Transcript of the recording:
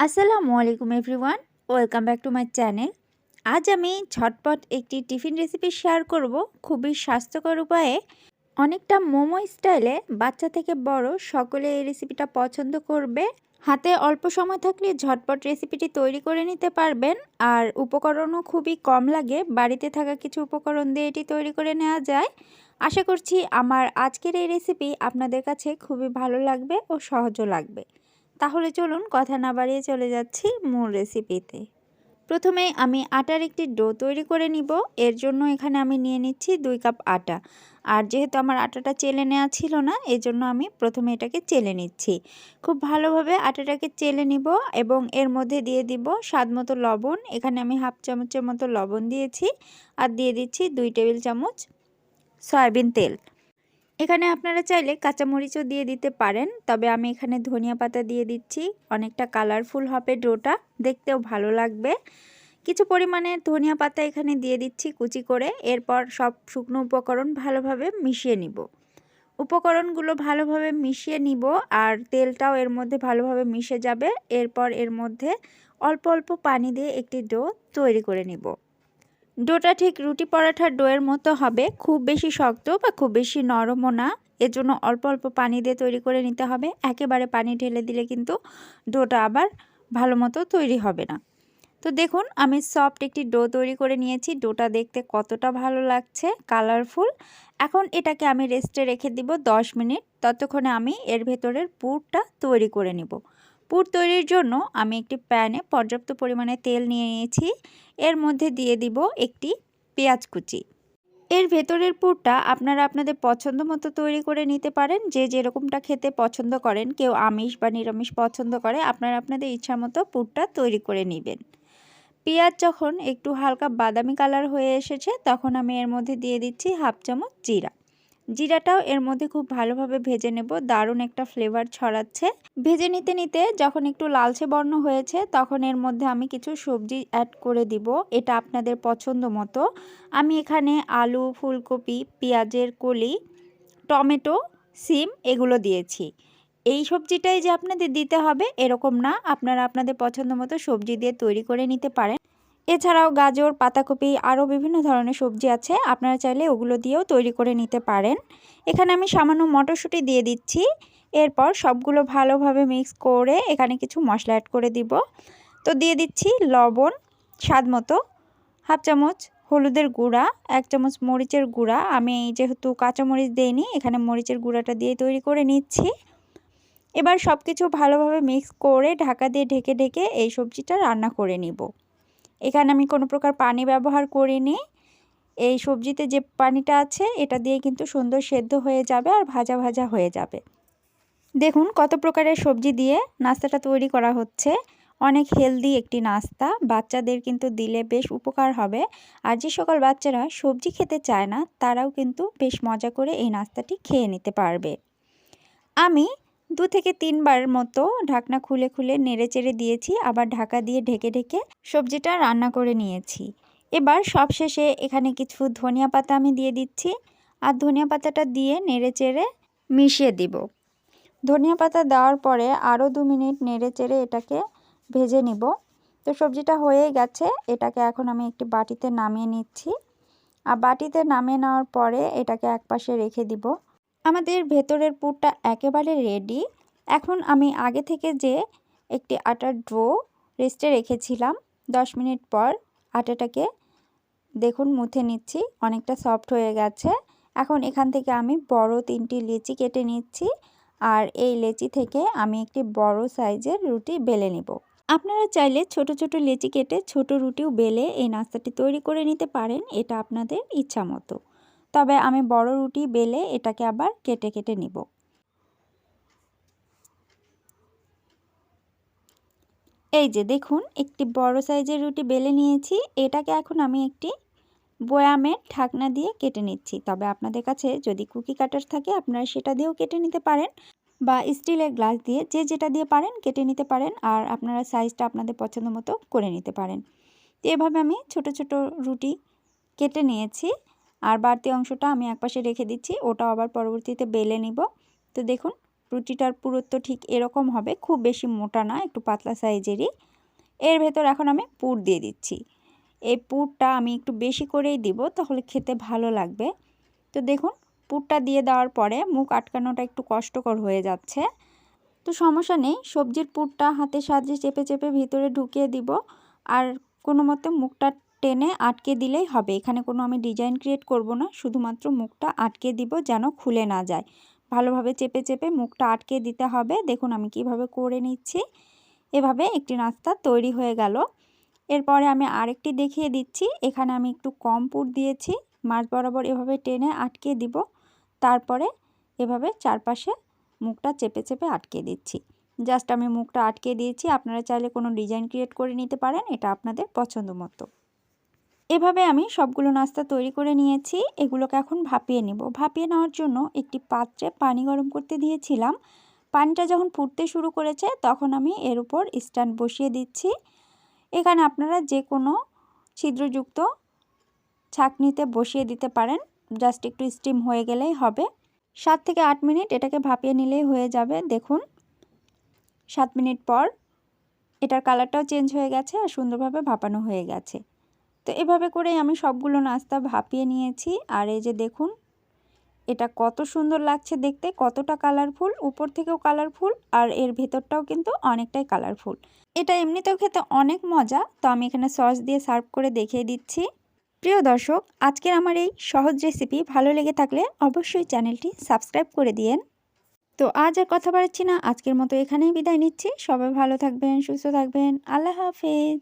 আসসালামু আলাইকুম everyone, welcome back to my channel. আজ আমি ঝটপট একটি টিফিন রেসিপি শেয়ার করব। খুবই স্বাস্থ্যকর উপায়ে অনেকটা মোমো স্টাইলে বাচ্চা থেকে বড় সকলে এই রেসিপিটা পছন্দ করবে। হাতে অল্প সময় থাকলে ঝটপট রেসিপিটি তৈরি করে নিতে পারবেন। আর উপকরণও খুবই কম লাগে, বাড়িতে থাকা কিছু উপকরণ দিয়ে এটি তৈরি করে নেওয়া যায়। আশা করছি আমার আজকের এই রেসিপি আপনাদের কাছে খুবই ভালো লাগবে ও সহজও লাগবে। তাহলে চলুন কথা না বাড়িয়ে চলে যাচ্ছি মূল রেসিপিতে প্রথমে আমি আটার একটি ডো তৈরি করে নিব। এর জন্য এখানে আমি নিয়ে নিচ্ছি দুই কাপ আটা। আর যেহেতু আমার আটাটা চেলে নেওয়া ছিল না, এজন্য আমি প্রথমে এটাকে চেলে নিচ্ছি। খুব ভালোভাবে আটাটাকে চেলে নিব এবং এর মধ্যে দিয়ে দিব স্বাদ মতো লবণ। এখানে আমি হাফ চামচের মতো লবণ দিয়েছি। আর দিয়ে দিচ্ছি দুই টেবিল চামচ সয়াবিন তেল। এখানে আপনারা চাইলে কাঁচামরিচও দিয়ে দিতে পারেন, তবে আমি এখানে ধনিয়া পাতা দিয়ে দিচ্ছি। অনেকটা কালারফুল হবে ডোটা, দেখতেও ভালো লাগবে। কিছু পরিমাণে ধনিয়া পাতা এখানে দিয়ে দিচ্ছি কুচি করে, এরপর সব শুকনো উপকরণ ভালোভাবে মিশিয়ে নিব। উপকরণগুলো ভালোভাবে মিশিয়ে নিব, আর তেলটাও এর মধ্যে ভালোভাবে মিশে যাবে। এরপর এর মধ্যে অল্প অল্প পানি দিয়ে একটি ডো তৈরি করে নিব। ডোটা ঠিক রুটি পরাঠার ডোয়ের মতো হবে। খুব বেশি শক্ত বা খুব বেশি নরমও না। এর জন্য অল্প অল্প পানি দিয়ে তৈরি করে নিতে হবে। একেবারে পানি ঢেলে দিলে কিন্তু ডোটা আবার ভালো মতো তৈরি হবে না। তো দেখুন, আমি সফট একটি ডো তৈরি করে নিয়েছি। ডোটা দেখতে কতটা ভালো লাগছে, কালারফুল। এখন এটাকে আমি রেস্টে রেখে দিব 10 মিনিট। ততক্ষণে আমি এর ভেতরের পুরটা তৈরি করে নিব। পুর তৈরির জন্য আমি একটি প্যানে পর্যাপ্ত পরিমাণে তেল নিয়ে নিয়েছি। এর মধ্যে দিয়ে দিব একটি পেঁয়াজ কুচি। এর ভেতরের পুরটা আপনারা আপনাদের পছন্দ মতো তৈরি করে নিতে পারেন। যে যেরকমটা খেতে পছন্দ করেন, কেউ আমিষ বা নিরামিষ পছন্দ করে, আপনারা আপনাদের ইচ্ছা মতো পুরটা তৈরি করে নেবেন। পেঁয়াজ যখন একটু হালকা বাদামি কালার হয়ে এসেছে, তখন আমি এর মধ্যে দিয়ে দিচ্ছি হাফ চামচ জিরা। জিরাটাও এর মধ্যে খুব ভালোভাবে ভেজে নেব। দারুণ একটা ফ্লেভার ছড়াচ্ছে। ভেজে নিতে নিতে যখন একটু লালচে বর্ণ হয়েছে, তখন এর মধ্যে আমি কিছু সবজি অ্যাড করে দিব। এটা আপনাদের পছন্দ মতো। আমি এখানে আলু, ফুলকপি, পেঁয়াজের কলি, টমেটো, সিম এগুলো দিয়েছি। এই সবজিটাই যে আপনাদের দিতে হবে এরকম না। আপনারা আপনাদের পছন্দ মতো সবজি দিয়ে তৈরি করে নিতে পারেন। এছাড়াও গাজর, পাতাকপি আরও বিভিন্ন ধরনের সবজি আছে, আপনারা চাইলে ওগুলো দিয়েও তৈরি করে নিতে পারেন। এখানে আমি সামান্য মটরশুঁটি দিয়ে দিচ্ছি। এরপর সবগুলো ভালোভাবে মিক্স করে এখানে কিছু মশলা অ্যাড করে দিব। তো দিয়ে দিচ্ছি লবণ স্বাদ মতো, হাফ চামচ হলুদের গুঁড়া, এক চামচ মরিচের গুঁড়া। আমি যেহেতু কাঁচামরিচ দিইনি, এখানে মরিচের গুঁড়াটা দিয়ে তৈরি করে নিচ্ছি। এবার সব কিছু ভালোভাবে মিক্স করে ঢাকা দিয়ে ঢেকে ঢেকে এই সবজিটা রান্না করে নিব। এখানে আমি কোনো প্রকার পানি ব্যবহার করিনি। এই সবজিতে যে পানিটা আছে, এটা দিয়ে কিন্তু সুন্দর সেদ্ধ হয়ে যাবে আর ভাজা ভাজা হয়ে যাবে। দেখুন কত প্রকারের সবজি দিয়ে নাস্তাটা তৈরি করা হচ্ছে। অনেক হেলদি একটি নাস্তা। বাচ্চাদের কিন্তু দিলে বেশ উপকার হবে। আর যে সকল বাচ্চারা সবজি খেতে চায় না, তারাও কিন্তু বেশ মজা করে এই নাস্তাটি খেয়ে নিতে পারবে। আমি দু থেকে তিনবার মতো ঢাকনা খুলে খুলে নেড়ে চেড়ে দিয়েছি, আবার ঢাকা দিয়ে ঢেকে ঢেকে সবজিটা রান্না করে নিয়েছি। এবার সবশেষে এখানে কিছু ধনিয়া পাতা আমি দিয়ে দিচ্ছি, আর ধনিয়া পাতাটা দিয়ে নেড়ে চেড়ে মিশিয়ে দিব। ধনিয়া পাতা দেওয়ার পরে আরও দু মিনিট নেড়ে চেড়ে এটাকে ভেজে নিব। তো সবজিটা হয়ে গেছে, এটাকে এখন আমি একটি বাটিতে নামিয়ে নিচ্ছি। আর বাটিতে নামিয়ে নেওয়ার পরে এটাকে একপাশে রেখে দিব। আমাদের ভেতরের পুরটা একেবারে রেডি এখন আমি আগে থেকে যে একটি আটার ড্রো রেস্টে রেখেছিলাম, দশ মিনিট পর আটাটাকে দেখুন মুথে নিচ্ছি, অনেকটা সফট হয়ে গেছে। এখন এখান থেকে আমি বড় তিনটি লেচি কেটে নিচ্ছি আর এই লেচি থেকে আমি একটি বড় সাইজের রুটি বেলে নিব। আপনারা চাইলে ছোট ছোট লেচি কেটে ছোট রুটিও বেলে এই নাস্তাটি তৈরি করে নিতে পারেন, এটা আপনাদের ইচ্ছা মতো। তবে আমি বড় রুটি বেলে এটাকে আবার কেটে কেটে নিব। এই যে দেখুন, একটি বড় সাইজের রুটি বেলে নিয়েছি। এটাকে এখন আমি একটি বয়ামের ঢাকনা দিয়ে কেটে নিচ্ছি। তবে আপনাদের কাছে যদি কুকি কাটার থাকে, আপনারা সেটা দিয়েও কেটে নিতে পারেন বা স্টিলের গ্লাস দিয়ে যে যেটা দিয়ে পারেন কেটে নিতে পারেন আর আপনারা সাইজটা আপনাদের পছন্দ মতো করে নিতে পারেন। এভাবে আমি ছোট ছোট রুটি কেটে নিয়েছি। আর বাড়তি অংশটা আমি একপাশে রেখে দিচ্ছি ওটা আবার পরবর্তীতে বেলে নিব। তো দেখুন, রুটিটার পুরুত্ব ঠিক এরকম হবে, খুব বেশি মোটা না, একটু পাতলা সাইজেরই। এর ভেতর এখন আমি পুর দিয়ে দিচ্ছি। এই পুরটা আমি একটু বেশি করেই দিব, তাহলে খেতে ভালো লাগবে। তো দেখুন, পুরটা দিয়ে দেওয়ার পরে মুখ আটকানোটা একটু কষ্টকর হয়ে যাচ্ছে। তো সমস্যা নেই, সবজির পুরটা হাতের সাহায্যে চেপে চেপে ভিতরে ঢুকিয়ে দিব। আর কোনো মতে মুখটা টেনে আটকে দিলেই হবে। এখানে কোনো আমি ডিজাইন ক্রিয়েট করব না, শুধুমাত্র মুখটা আটকে দিব যেন খুলে না যায়। ভালোভাবে চেপে চেপে মুখটা আটকে দিতে হবে। দেখুন আমি কীভাবে করে নিচ্ছি। এভাবে একটি নাস্তা তৈরি হয়ে গেল। এরপরে আমি আরেকটি দেখিয়ে দিচ্ছি। এখানে আমি একটু কম পুর দিয়েছি। মাছ বরাবর এভাবে টেনে আটকে দিব। তারপরে এভাবে চারপাশে মুখটা চেপে চেপে আটকে দিচ্ছি। জাস্ট আমি মুখটা আটকে দিয়েছি। আপনারা চাইলে কোনো ডিজাইন ক্রিয়েট করে নিতে পারেন। এটা আপনাদের পছন্দ মতো। এভাবে আমি সবগুলো নাস্তা তৈরি করে নিয়েছি। এগুলোকে এখন ভাপিয়ে নেব। ভাপিয়ে নেওয়ার জন্য একটি পাত্রে পানি গরম করতে দিয়েছিলাম। পানিটা যখন ফুটতে শুরু করেছে তখন আমি এর উপর স্ট্যান্ড বসিয়ে দিচ্ছি। এখানে আপনারা যে কোনো ছিদ্রযুক্ত ছাকনিতে বসিয়ে দিতে পারেন। জাস্ট একটু স্টিম হয়ে গেলেই হবে। সাত থেকে আট মিনিট এটাকে ভাপিয়ে নিলেই হয়ে যাবে। দেখুন, সাত মিনিট পর এটার কালারটাও চেঞ্জ হয়ে গেছে আর সুন্দরভাবে ভাপানো হয়ে গেছে। তো এভাবে করেই আমি সবগুলো নাস্তা ভাপিয়ে নিয়েছি। আর এই যে দেখুন, এটা কত সুন্দর লাগছে দেখতে, কতটা কালারফুল উপর থেকেও কালারফুল আর এর ভেতরটাও কিন্তু অনেকটাই কালারফুল এটা এমনিতেও খেতে অনেক মজা, তো আমি এখানে সস দিয়ে সার্ভ করে দেখিয়ে দিচ্ছি। প্রিয় দর্শক, আজকের আমার এই সহজ রেসিপি ভালো লেগে থাকলে অবশ্যই চ্যানেলটি সাবস্ক্রাইব করে দিয়েন। তো আজ আর কথা বাড়াচ্ছি না, আজকের মতো এখানেই বিদায় নিচ্ছি। সবাই ভালো থাকবেন, সুস্থ থাকবেন। আল্লাহ হাফেজ।